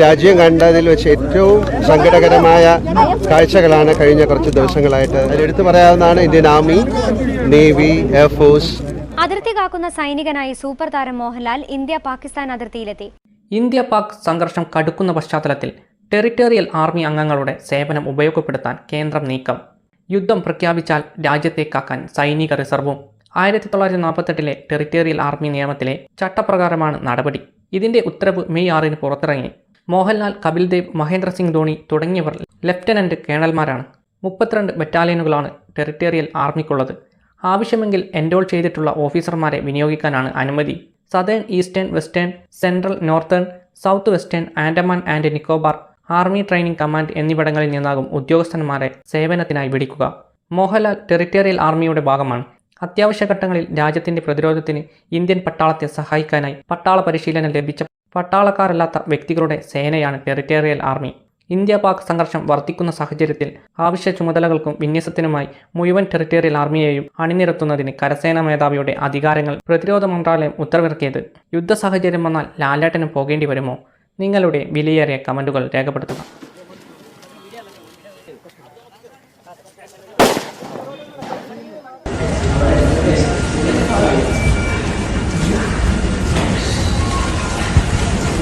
രാജ്യം കണ്ടതിൽ വെച്ച് ഏറ്റവും സങ്കടകരമായ കാഴ്ചകളാണ് കഴിഞ്ഞ കുറച്ച് ദിവസങ്ങളായിട്ട്. അതിലെടുത്തു പറയാവുന്നതാണ് ഇന്ത്യൻ ആർമി നേവി എയർഫോഴ്സ് അതിർത്തി കാക്കുന്ന സൈനികനായി സൂപ്പർ താരം മോഹൻലാൽ ഇന്ത്യ പാകിസ്ഥാൻ അതിർത്തിയിലെത്തി. ഇന്ത്യ പാക് സംഘർഷം കടുക്കുന്ന പശ്ചാത്തലത്തിൽ ടെറിട്ടോറിയൽ ആർമി അംഗങ്ങളുടെ സേവനം ഉപയോഗപ്പെടുത്താൻ കേന്ദ്രം നീക്കം. യുദ്ധം പ്രഖ്യാപിച്ചാൽ രാജ്യത്തെ കാക്കാൻ സൈനിക റിസർവും. ആയിരത്തി തൊള്ളായിരത്തി നാൽപ്പത്തെട്ടിലെ ടെറിട്ടോറിയൽ ആർമി നിയമത്തിലെ ചട്ടപ്രകാരമാണ് നടപടി. ഇതിന്റെ ഉത്തരവ് മെയ് ആറിന് പുറത്തിറങ്ങി. മോഹൻലാൽ കപിൽ ദേവ് മഹേന്ദ്ര സിംഗ് ധോണി തുടങ്ങിയവർ ലഫ്റ്റനന്റ് കേണൽമാരാണ്. മുപ്പത്തിരണ്ട് ബറ്റാലിയനുകളാണ് ടെറിട്ടോറിയൽ ആർമിക്കുള്ളത്. ആവശ്യമെങ്കിൽ എൻറോൾ ചെയ്തിട്ടുള്ള ഓഫീസർമാരെ വിനിയോഗിക്കാനാണ് അനുമതി. Southern eastern western central northern south western Andaman and Nicobar army training command എന്നിവിടങ്ങളിൽ നിന്നാകും ഉദ്യോഗസ്ഥന്മാരെ സേവനത്തിനായി വിളിക്കുക. മോഹൻലാൽ ടെറിട്ടോറിയൽ ആർമിയുടെ ഭാഗമാണ്. അത്യാവശ്യ ഘട്ടങ്ങളിൽ രാജ്യത്തിന്റെ പ്രതിരോധത്തിന് ഇന്ത്യൻ പട്ടാളത്തെ സഹായിക്കാനായി പട്ടാള പരിശീലനം ലഭിച്ച പട്ടാളക്കാരല്ലാത്ത വ്യക്തികളുടെ സേനയാണ് ടെറിറ്റേറിയൽ ആർമി. ഇന്ത്യ പാക് സംഘർഷം വർദ്ധിക്കുന്ന സാഹചര്യത്തിൽ ആവശ്യ ചുമതലകൾക്കും വിന്യസത്തിനുമായി മുഴുവൻ ടെറിറ്റേറിയൽ ആർമിയെയും അണിനിരത്തുന്നതിന് കരസേനാ മേധാവിയുടെ അധികാരങ്ങൾ പ്രതിരോധ മന്ത്രാലയം ഉത്തരവിറക്കിയത്. യുദ്ധ സാഹചര്യം വന്നാൽ ലാലേട്ടനും പോകേണ്ടി വരുമോ? നിങ്ങളുടെ വിലയേറിയ കമന്റുകൾ രേഖപ്പെടുത്തുക.